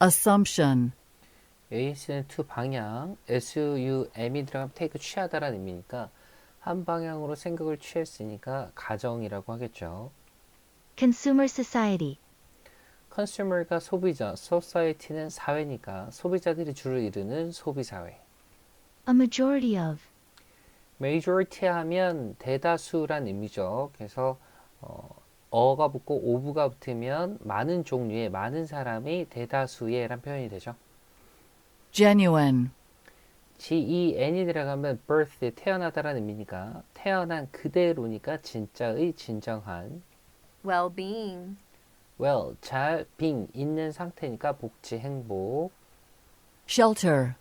assumption, AS는 to 방향, SUM이 들어가면 take 취하다라는 의미니까 한 방향으로 생각을 취했으니까 가정이라고 하겠죠. consumer society, consumer가 소비자, society는 사회니까 소비자들이 주를 이루는 소비사회. a majority of, majority 하면 대다수란 의미죠. 그래서 어, 어가 붙고 of가 붙으면 많은 종류의 많은 사람이 대다수의란 표현이 되죠. genuine, gen이 들어가면 birth 태어나다라는 의미니까 태어난 그대로니까 진짜의 진정한. Well-being, well 잘 being 있는 상태니까 복지 행복. Shelter,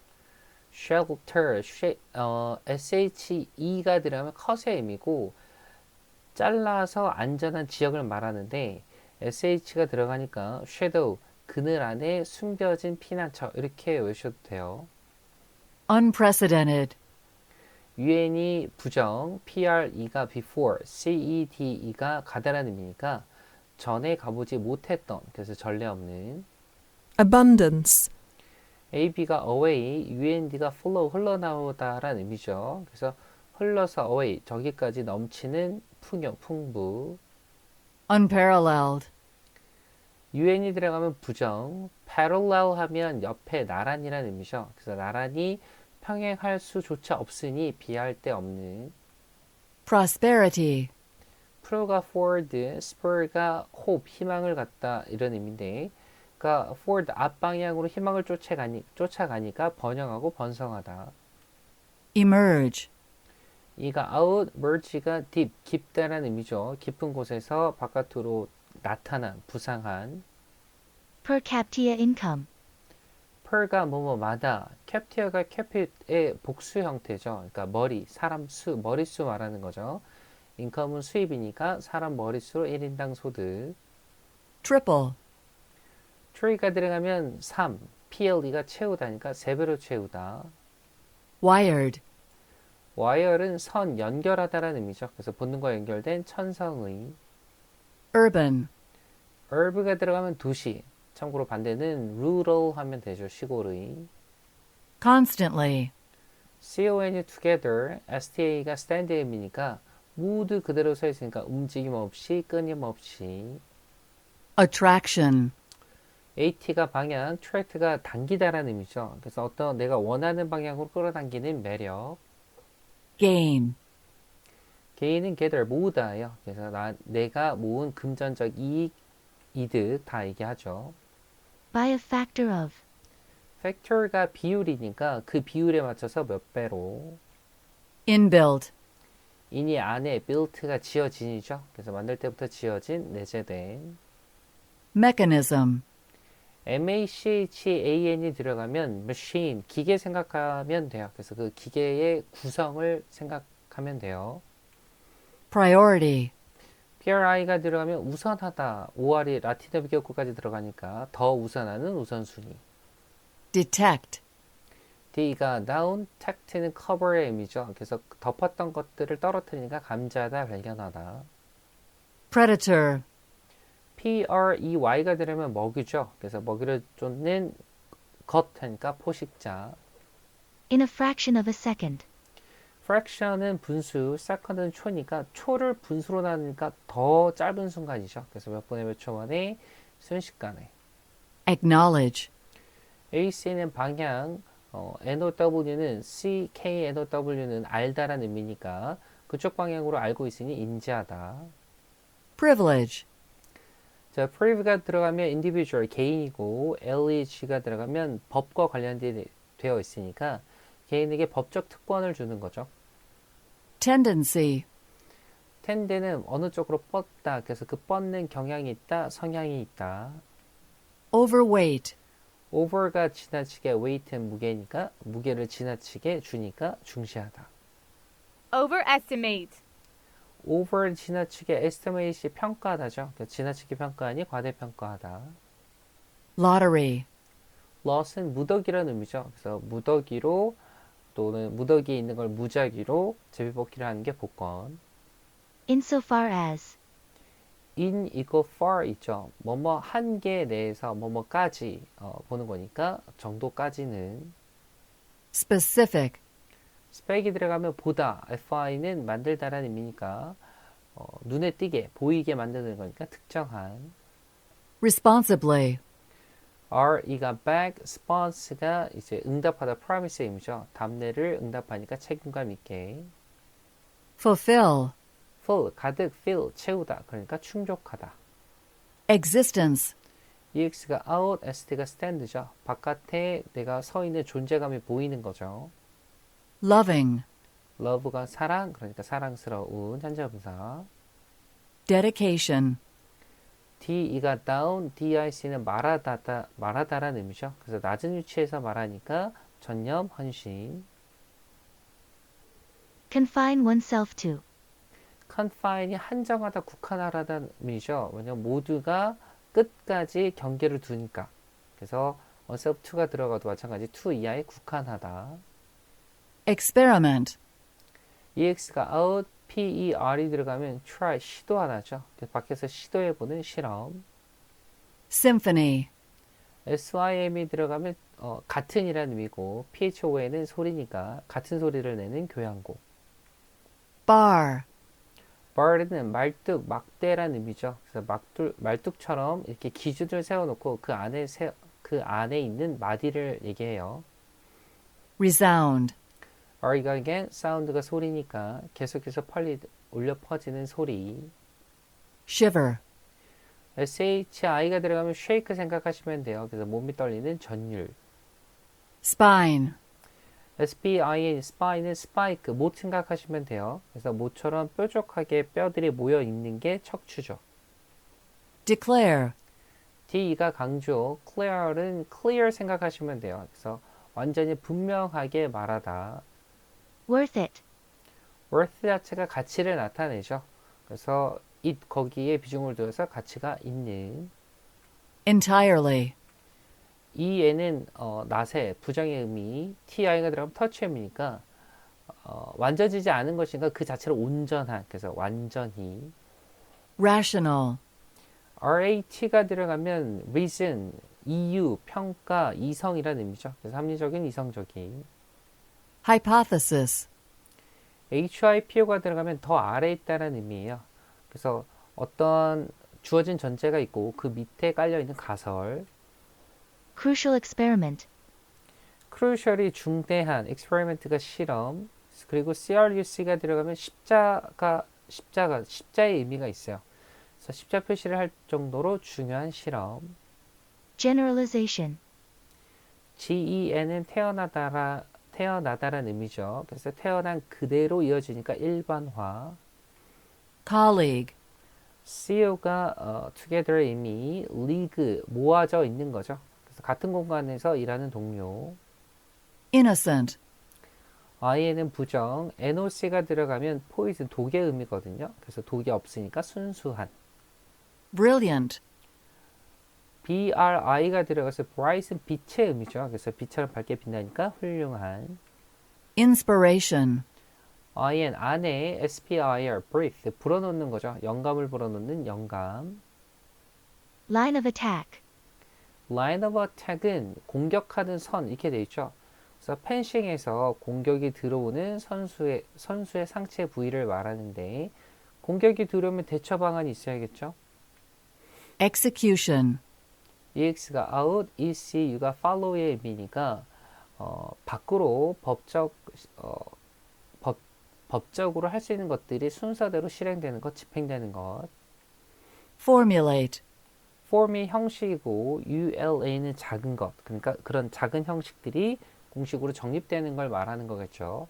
shelter 쉐- 어, she가 들어가면 컷의 의미고 잘라서 안전한 지역을 말하는데 sh가 들어가니까 shadow 그늘 안에 숨겨진 피난처 이렇게 외우셔도 돼요. unprecedented, UN이 부정, PRE가 before, CEDE가 가다라는 의미니까 전에 가보지 못했던 그래서 전례 없는 abundance, AB가 away, UND가 flow 흘러나오다라는 의미죠. 그래서 흘러서 away 저기까지 넘치는 풍요, 풍부. unparalleled, UN이 들어가면 부정, parallel 하면 옆에 나란히라는 의미죠. 그래서 나란히 평행할 수조차 없으니 비할 데 없는. prosperity, 프로가 forward, spur가 hope, 희망을 갖다 이런 의미인데, 그러니까 forward 앞방향으로 희망을 쫓아가니, 쫓아가니까 번영하고 번성하다. emerge, 이가 out, merge가 deep, 깊다라는 의미죠. 깊은 곳에서 바깥으로 나타난, 부상한. per capita income, per가 뭐뭐마다, captia가 capit의 복수 형태죠. 그러니까 머리, 사람 수, 머릿수 말하는 거죠. 인컴은 수입이니까 사람 머릿수로 1인당 소득. triple, tree가 들어가면 3, PLE가 채우다니까 3배로 채우다. wired, wire는 선, 연결하다라는 의미죠. 그래서 본능과 연결된 천성의. urban, urb가 들어가면 도시. 참고로 반대는 rural 하면 되죠. 시골의. constantly, CON이 together, STA가 stand의 의미니까 모두 그대로 서 있으니까 움직임 없이 끊임없이 attraction, AT가 방향, 트랙트가 당기다라는 의미죠. 그래서 어떤 내가 원하는 방향으로 끌어당기는 매력. Gain, 개인은 gather 모으다예요. 그래서 나, 내가 모은 금전적 이익, 이득 다 얘기하죠. by a factor of, 팩터가 비율이니까 그 비율에 맞춰서 몇 배로 inbuilt, 인이 안에 built가 지어진이죠. 그래서 만들 때부터 지어진 내재된 mechanism, MACHAN이 들어가면 machine 기계 생각하면 돼요. 그래서 그 기계의 구성을 생각하면 돼요. priority, PRI가 들어가면 우선하다. 5R이 라틴어 비교구까지 들어가니까 더 우선하는 우선순위. detect, D가 down, tact는 cover의 의미죠. 그래서 덮었던 것들을 떨어뜨리니까 감지하다, 발견하다. predator, PREY가 들으면 먹이죠. 그래서 먹이를 쫓는 것 하니까 포식자. in a fraction of a second, fraction은 분수, second은 초니까 초를 분수로 나누니까 더 짧은 순간이죠. 그래서 몇 분의 몇 초 만에 순식간에. acknowledge, AC는 방향, 어, NOW는 CK, NOW는 알다라는 의미니까 그쪽 방향으로 알고 있으니 인지하다. privilege, 자, prive가 들어가면 individual, 개인이고 LEG가 들어가면 법과 관련되어 있으니까 개인에게 법적 특권을 주는 거죠. tendency, 텐데는 어느 쪽으로 뻗다. 그래서 그 뻗는 경향이 있다, 성향이 있다. overweight, over가 지나치게 weight는 무게니까 무게를 지나치게 주니까 중시하다. overestimate, over 지나치게 estimate이 평가하다죠. 그래서 지나치게 평가하니 과대평가하다. lottery, loss는 무더기라는 의미죠. 그래서 무더기로 또는 무더기에 있는 걸 무작위로 제비뽑기를 하는 게 복권. insofar as, in 이거 far 있죠. 뭐뭐 한계 내에서 뭐뭐까지 어, 보는 거니까 정도까지는 Specific. 스펙이 들어가면 보다 fi는 만들다라는 의미니까 어, 눈에 띄게 보이게 만드는 거니까 특정한 Responsibly. RE가 back, response가 이제 응답하다 promise의 의미죠. 답례를 응답하니까 책임감 있게 Fulfill. full 가득 fill 채우다 그러니까 충족하다. Existence. EX가 out, ST가 stand죠. 바깥에 내가 서 있는 존재감이 보이는 거죠. Loving. love가 사랑 그러니까 사랑스러운 현재분사. Dedication. DE가 down, DIC는 말하다다 말하다라는 의미죠. 그래서 낮은 위치에서 말하니까 전념, 헌신. Confine oneself to. confine이 한정하다, 국한하다는 의미죠. 왜냐면 모두가 끝까지 경계를 두니까. 그래서 oneself to가 들어가도 마찬가지 to 이하에 국한하다. Experiment. EX가 out, PER이 들어가면 try, 시도하다죠. 그래서 밖에서 시도해보는 실험. Symphony. SYM이 들어가면 어, 같은이라는 의미고 PHON은 소리니까 같은 소리를 내는 교향곡. Bar. bar는 말뚝, 막대라는 의미죠. 그래서 막둘, 말뚝처럼 이렇게 기준을 세워놓고 그 안에 세, 그 안에 있는 마디를 얘기해요. Resound. R가 again 사운드가 소리니까 계속해서 펄리 울려 퍼지는 소리. Shiver. SHI가 들어가면 shake 생각하시면 돼요. 그래서 몸이 떨리는 전율. Spine. SPIN, SPI는 스파이크, 못 생각하시면 돼요. 그래서 모처럼 뾰족하게 뼈들이 모여 있는 게 척추죠. Declare. D가 강조, clear은 clear 생각하시면 돼요. 그래서 완전히 분명하게 말하다. Worth it. worth 자체가 가치를 나타내죠. 그래서 it 거기에 비중을 두어서 가치가 있는 Entirely. 이에는 어, 낫의 부정의 의미, ti가 들어가면 터치의 의미니까 어, 완전지지 않은 것인가 그 자체로 온전한 그래서 완전히 Rational. RAT가 들어가면 reason, 이유, 평가, 이성이라는 의미죠. 그래서 합리적인, 이성적인. Hypothesis. HIPO가 들어가면 더 아래에 있다는 의미예요. 그래서 어떤 주어진 전제가 있고 그 밑에 깔려 있는 가설. Crucial experiment. crucial이 중대한, experiment가 실험, 그리고 CRUC가 들어가면 십자가, 십자가, 십자의 의미가 있어요. 그래서 십자 표시를 할 정도로 중요한 실험. Generalization. GEN은 태어나다라, 태어나다라는 의미죠. 그래서 태어난 그대로 이어지니까 일반화. Colleague. CO가 어, together의 의미, league, 모아져 있는 거죠. 그래서 같은 공간에서 일하는 동료. Innocent. IN은 부정, NOC가 들어가면 poison, 독의 의미거든요. 그래서 독이 없으니까 순수한. Brilliant. BRI가 들어가서 bright은 빛의 의미죠. 그래서 빛처럼 밝게 빛나니까 훌륭한. Inspiration. IN 안에 SPIR, breathe, 불어넣는 거죠. 영감을 불어넣는 영감. Line of attack. line of attack은 공격하는 선 이렇게 돼 있죠. 그래서 펜싱에서 공격이 들어오는 선수의 선수의 상체 부위를 말하는데 공격이 들어오면 대처 방안이 있어야겠죠. Execution. EX가 out, ECU가 follow의 의미니까 어, 밖으로 법적 어, 법, 법적으로 할 수 있는 것들이 순서대로 실행되는 것, 집행되는 것. Formulate. form이 형식이고 ULA는 작은 것. 그러니까 그런 작은 형식들이 공식으로 정립되는 걸 말하는 거겠죠.